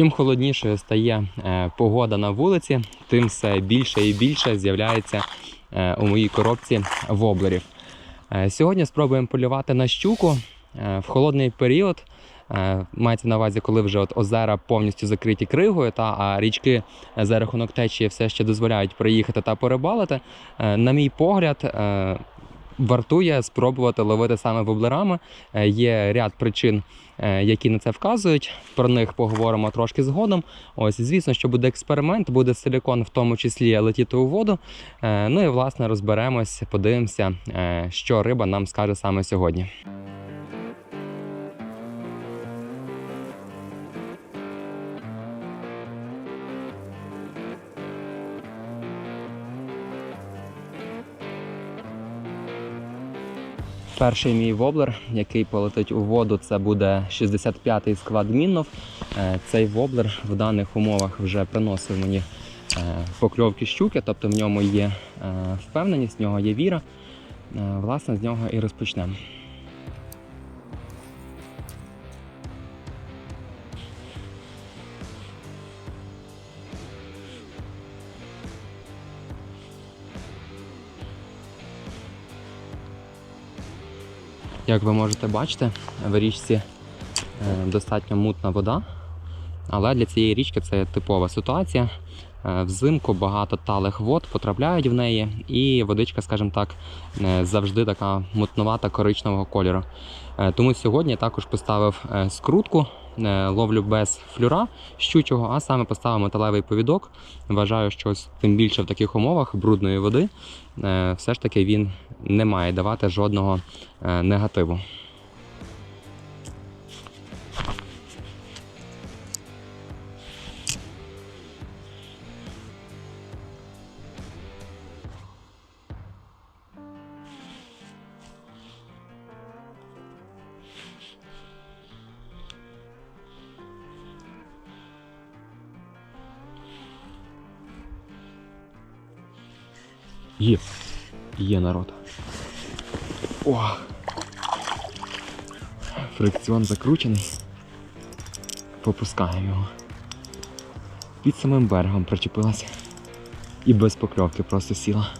Чим холоднішою стає е, погода на вулиці, тим все більше і більше з'являється е, у моїй коробці воблерів. Е, Сьогодні спробуємо полювати на щуку в холодний період. Мається на увазі, коли вже от озера повністю закриті кригою, та а річки за рахунок течії все ще дозволяють приїхати та порибалити. На мій погляд, вартує спробувати ловити саме воблерами. Е, Є ряд причин, е, які на це вказують. Про них поговоримо трошки згодом. Ось, звісно, що буде експеримент, буде силікон, в тому числі летіти у воду. Е, Ну і власне розберемось, подивимося, що риба нам скаже саме сьогодні. Перший мій воблер, який полетить у воду, це буде 65-й склад Міннов. Е, Цей воблер в даних умовах вже приносив мені е, покльовки щуки, тобто в ньому є е, впевненість, в нього є віра. Власне, з нього і розпочнемо. Як ви можете бачити, в річці е, достатньо мутна вода, але для цієї річки це типова ситуація. Е, Взимку багато талих вод потрапляють в неї, і водичка, скажімо так, е, завжди така мутнувата коричневого кольору. Тому сьогодні я також поставив скрутку, ловлю без флюра щучого, а саме поставив металевий повідок. Вважаю, що тим більше в таких умовах брудної води, е, все ж таки він не має давати жодного е, негативу. Є. Є народ. О! Фрикціон закручений. Попускаємо його. Під самим берегом причепилася. І без покльовки просто сіла.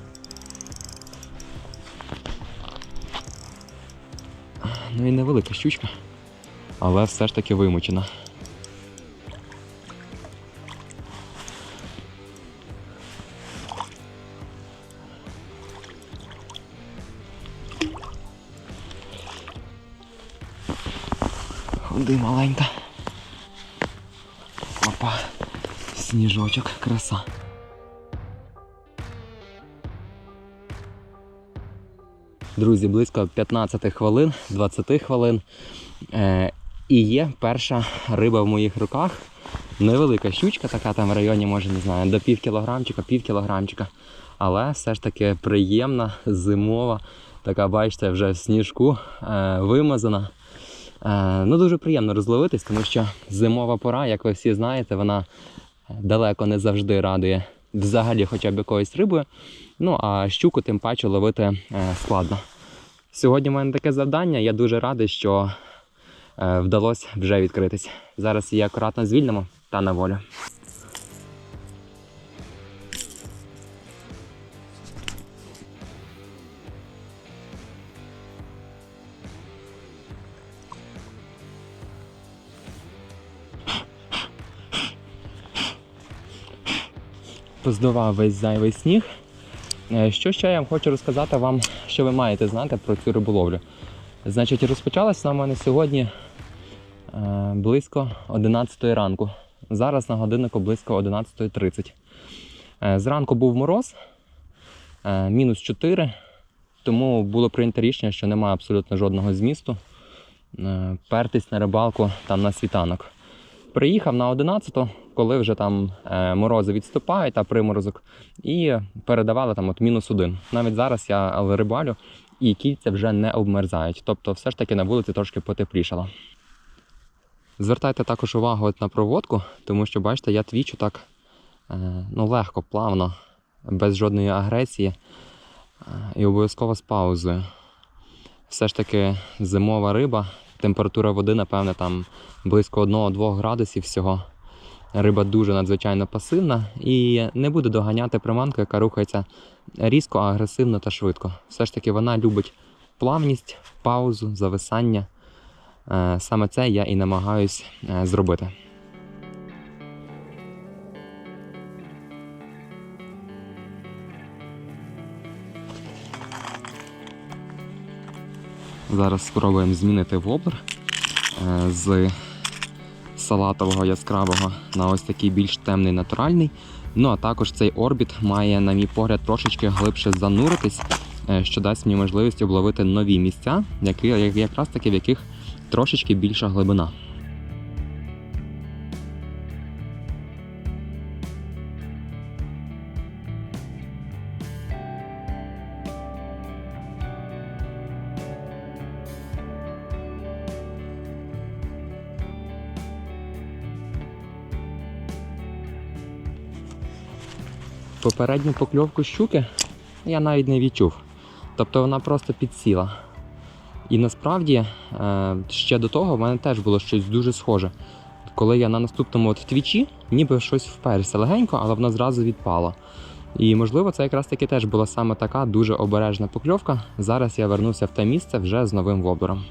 Ну і невелика щучка, але все ж таки вимучена. Ходи маленька. Опа. Сніжочок, краса. Друзі, близько 15 хвилин, 20 хвилин. Е, і є перша риба в моїх руках. Невелика щучка, така там в районі, може, не знаю, до пів кілограмчика, пів кілограмчика. Але все ж таки приємна, зимова. Така, бачите, вже в сніжку е, вимазана. Е, ну, дуже приємно розловитись, тому що зимова пора, як ви всі знаєте, вона далеко не завжди радує взагалі хоча б якоюсь рибою. Ну а щуку тим паче ловити е, складно. Сьогодні в мене таке завдання. Я дуже радий, що е, вдалося вже відкритись. Зараз її акуратно звільнимо та на волю. Поздував весь зайвий сніг. Е, Що ще я хочу розказати вам, що ви маєте знати про цю риболовлю. Значить, розпочалась вона в мене сьогодні е, близько 11 ранку. Зараз на годиннику близько 11.30. Е, Зранку був мороз, мінус 4, тому було прийнято рішення, що немає абсолютно жодного змісту. Пертись на рибалку там на світанок. Приїхав на 11-ту, коли вже там е, морози відступають та приморозок, і передавали там от мінус один. Навіть зараз я рибалю, і кільця вже не обмерзають. Тобто, все ж таки на вулиці трошки потеплішало. Звертайте також увагу на проводку, тому що бачите, я твічу так е, ну, легко, плавно, без жодної агресії е, і обов'язково з паузою. Все ж таки зимова риба, температура води, напевне, там близько 1-2 градусів всього. Риба дуже надзвичайно пасивна і не буде доганяти приманку, яка рухається різко, агресивно та швидко. Все ж таки вона любить плавність, паузу, зависання. Е, Саме це я і намагаюсь е, зробити. Зараз спробуємо змінити воблер е, з салатового яскравого на ось такий більш темний натуральний. Ну а також цей орбіт має, на мій погляд, трошечки глибше зануритись, е, що дасть мені можливість обловити нові місця, які, якраз таки в яких трошечки більша глибина. Попередню покльовку щуки я навіть не відчув. Тобто вона просто підсіла. І насправді е, ще до того в мене теж було щось дуже схоже. Коли я на наступному от твічі, ніби щось вперся легенько, але вона зразу відпала. І можливо, це якраз таки теж була саме така дуже обережна покльовка. Зараз я вернувся в те місце вже з новим воблером.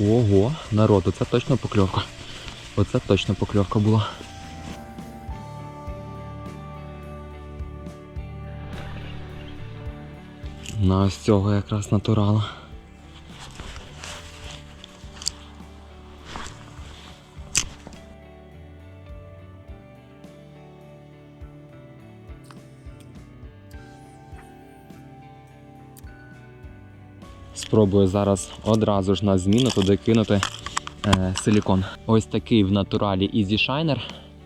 Ого, народ, оце точно покльовка. Оце точно покльовка була. На ось цього якраз натурала. Спробую зараз одразу ж на зміну туди кинути е, силікон. Ось такий в натуралі Easy Shiner.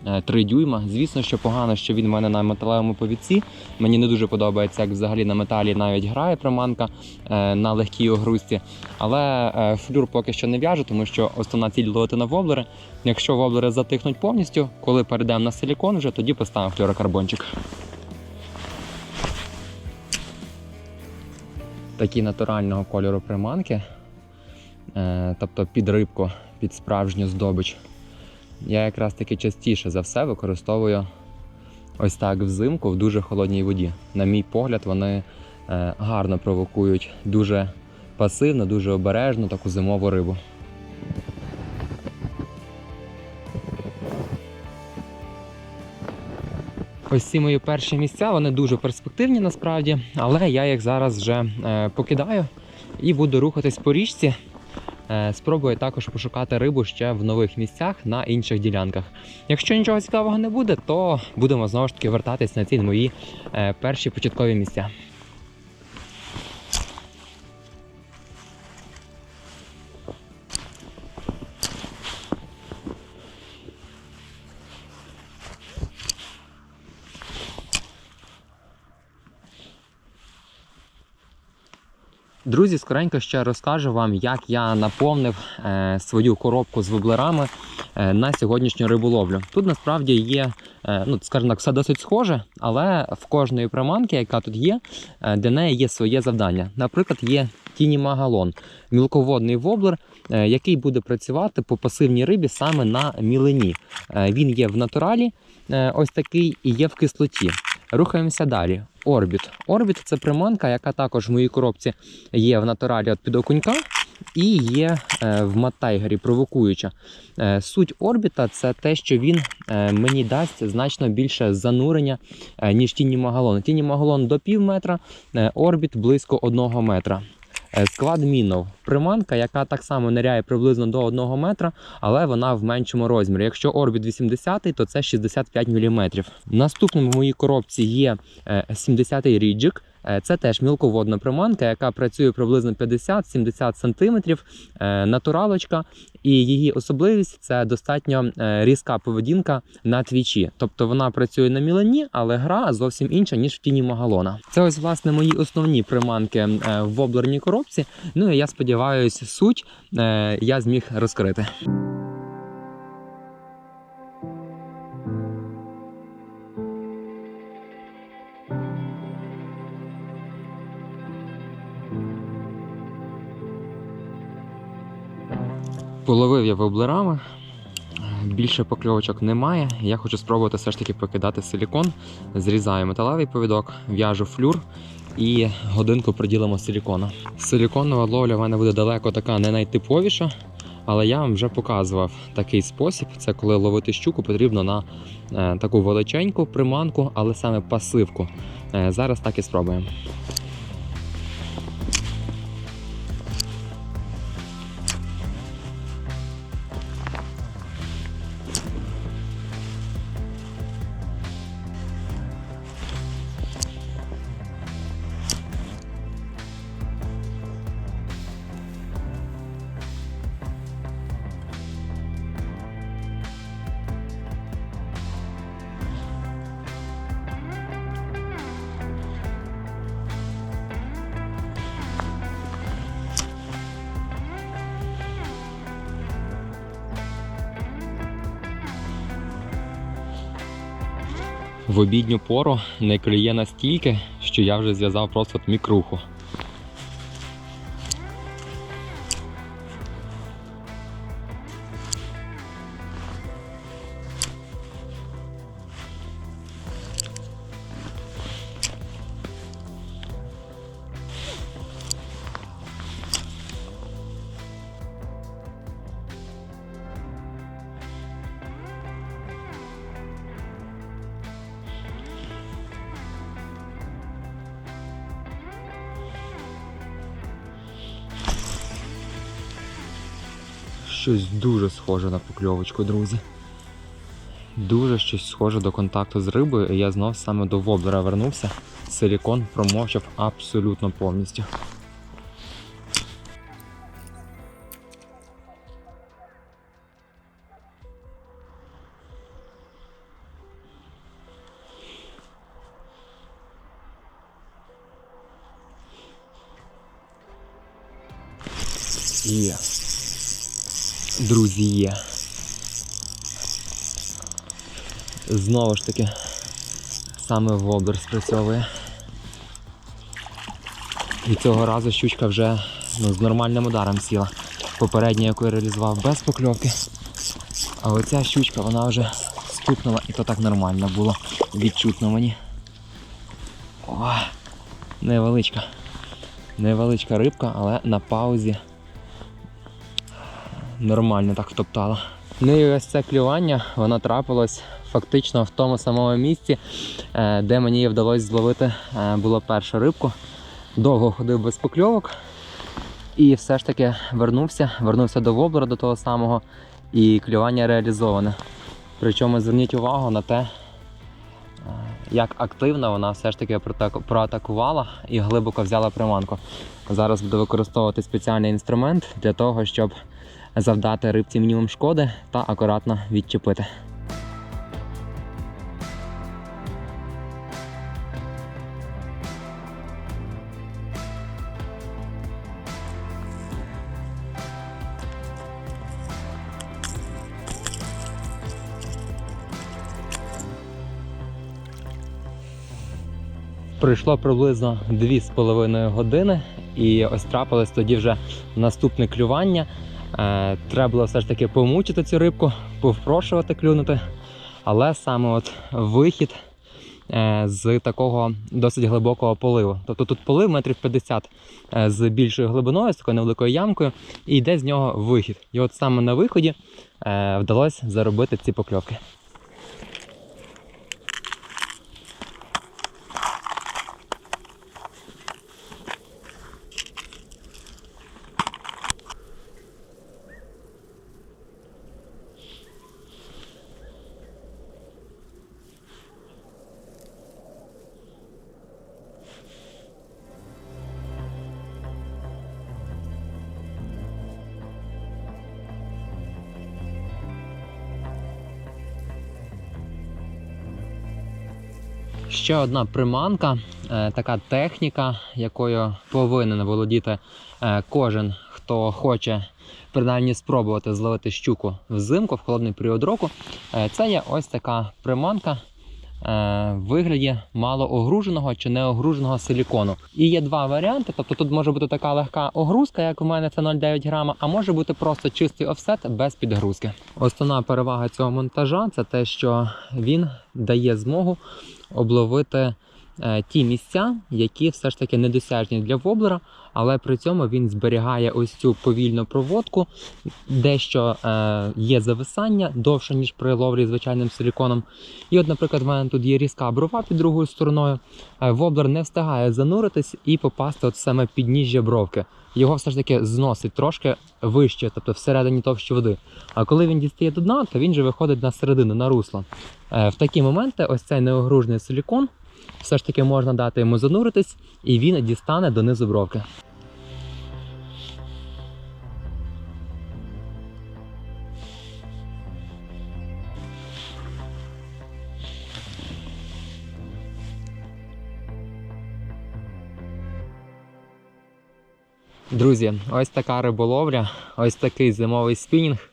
е, 3 дюйма. Звісно, що погано, що він в мене на металевому повідці. Мені не дуже подобається, як взагалі на металі навіть грає приманка е, на легкій огрузці. Але е, флюр поки що не в'яже, тому що основна ціль ловити на воблери. Якщо воблери затихнуть повністю, коли перейдемо на силікон, вже тоді поставимо флюрокарбончик. Такі натурального кольору приманки, е, тобто під рибку, під справжню здобич. Я якраз таки частіше за все використовую ось так взимку в дуже холодній воді. На мій погляд, вони е, гарно провокують дуже пасивно, дуже обережно таку зимову рибу. Ось ці мої перші місця, вони дуже перспективні насправді, але я їх зараз вже е, покидаю і буду рухатись по річці. Е, спробую також пошукати рибу ще в нових місцях на інших ділянках. Якщо нічого цікавого не буде, то будемо знову ж таки вертатись на ці мої е, перші початкові місця. Друзі, скоренько ще розкажу вам, як я наповнив е, свою коробку з воблерами е, на сьогоднішню риболовлю. Тут насправді є, е, ну скажімо так, все досить схоже, але в кожної приманки, яка тут є, для неї є своє завдання. Наприклад, є Тіні Магалон, мілководний воблер, який буде працювати по пасивній рибі саме на мілині. Він є в натуралі, ось такий, і є в кислоті. Рухаємося далі. Орбіт. Орбіт це приманка, яка також в моїй коробці є в натуралі від окунька і є е, в маттайгері провокуюча. Е, суть орбіта це те, що він е, мені дасть значно більше занурення, ніж тіні магалон. Тіні магалон до пів метра, орбіт близько одного метра. Е, Склад мінов. Приманка, яка так само ниряє приблизно до 1 метра, але вона в меншому розмірі. Якщо орбіт 80, то це 65 мм. Наступним в моїй коробці є 70-й ріджик. Е, Це теж мілководна приманка, яка працює приблизно 50-70 см, е, натуралочка, і її особливість це достатньо е, різка поведінка на твічі. Тобто вона працює на мілані, але гра зовсім інша, ніж в тіні магалона. Це ось власне мої основні приманки в воблерній коробці. Ну і я сподіваюся, суть я зміг розкрити. Половив я воблерами. Більше покльовочок немає. Я хочу спробувати все ж таки покидати силікон. Зрізаю металевий повідок, в'яжу флюр і годинку приділимо силікона. Силіконова ловля в мене буде далеко така не найтиповіша, але я вам вже показував такий спосіб. Це коли ловити щуку потрібно на е, таку величеньку приманку, але саме пасивку. Е, зараз так і спробуємо. В обідню пору не клює настільки, що я вже зв'язав просто мікруху. Щось дуже схоже на покльовочку, друзі. Дуже щось схоже до контакту з рибою, і я знов саме до воблера вернувся. Силікон промовчав абсолютно повністю. Друзі. Знову ж таки, саме воблер спрацьовує. І цього разу щучка вже ну, з нормальним ударом сіла. Попередня, яку я реалізував без покльовки. А оця щучка вона вже стукнула і то так нормально було. Відчутно мені. О, невеличка. Невеличка рибка, але на паузі нормально так втоптала. Ну і ось це клювання, воно трапилось фактично в тому самому місці, е, де мені вдалося зловити е, було першу рибку. Довго ходив без покльовок. І все ж таки вернувся, вернувся до воблера до того самого, і клювання реалізоване. Причому зверніть увагу на те, е, як активно вона все ж таки проатакувала і глибоко взяла приманку. Зараз буду використовувати спеціальний інструмент для того, щоб завдати рибці мінімум шкоди та акуратно відчепити. Пройшло приблизно 2,5 години, і ось трапилось тоді вже наступне клювання. Е, треба було все ж таки помучити цю рибку, повпрошувати клюнути. Але саме от вихід е, з такого досить глибокого поливу. Тобто тут полив метрів 50 е, з більшою глибиною, з такою невеликою ямкою, і йде з нього вихід. І от саме на виході вдалося заробити ці покльовки. Ще одна приманка, е, така техніка, якою повинен володіти е, кожен, хто хоче принаймні спробувати зловити щуку взимку в холодний період року. Е, Це є ось така приманка вигляді малоогруженого чи неогруженого силікону. І є два варіанти. Тобто тут може бути така легка огрузка, як у мене це 0,9 грама, а може бути просто чистий офсет без підгрузки. Основна перевага цього монтажа це те, що він дає змогу обловити е, ті місця, які все ж таки недосяжні для воблера, але при цьому він зберігає ось цю повільну проводку, дещо е, є зависання довше, ніж при ловлі звичайним силіконом. І от, наприклад, в мене тут є різка брова під другою стороною. Е, воблер не встигає зануритись і попасти от саме під ніжжя бровки. Його все ж таки зносить трошки вище, тобто всередині товщі води. А коли він дістає до дна, то він же виходить на середину, на русло. Е, В такі моменти ось цей неогружний силікон все ж таки можна дати йому зануритись, і він дістане донизу бровки. Друзі, ось така риболовля, ось такий зимовий спінінг.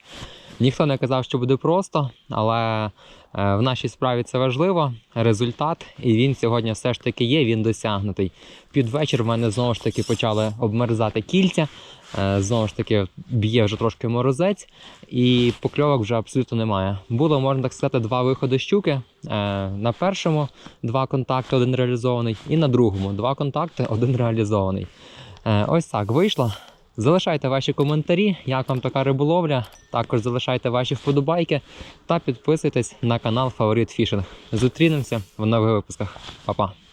Ніхто не казав, що буде просто, але в нашій справі це важливо. Результат, і він сьогодні все ж таки є, він досягнутий. Під вечір в мене знову ж таки почали обмерзати кільця. Е, Знову ж таки, б'є вже трошки морозець, і покльовок вже абсолютно немає. Було, можна так сказати, два виходи щуки. Е, На першому два контакти, один реалізований, і на другому два контакти, один реалізований. Е, Ось так вийшло. Залишайте ваші коментарі, як вам така риболовля. Також залишайте ваші вподобайки та підписуйтесь на канал Фаворит Фішинг. Зустрінемося в нових випусках. Па-па!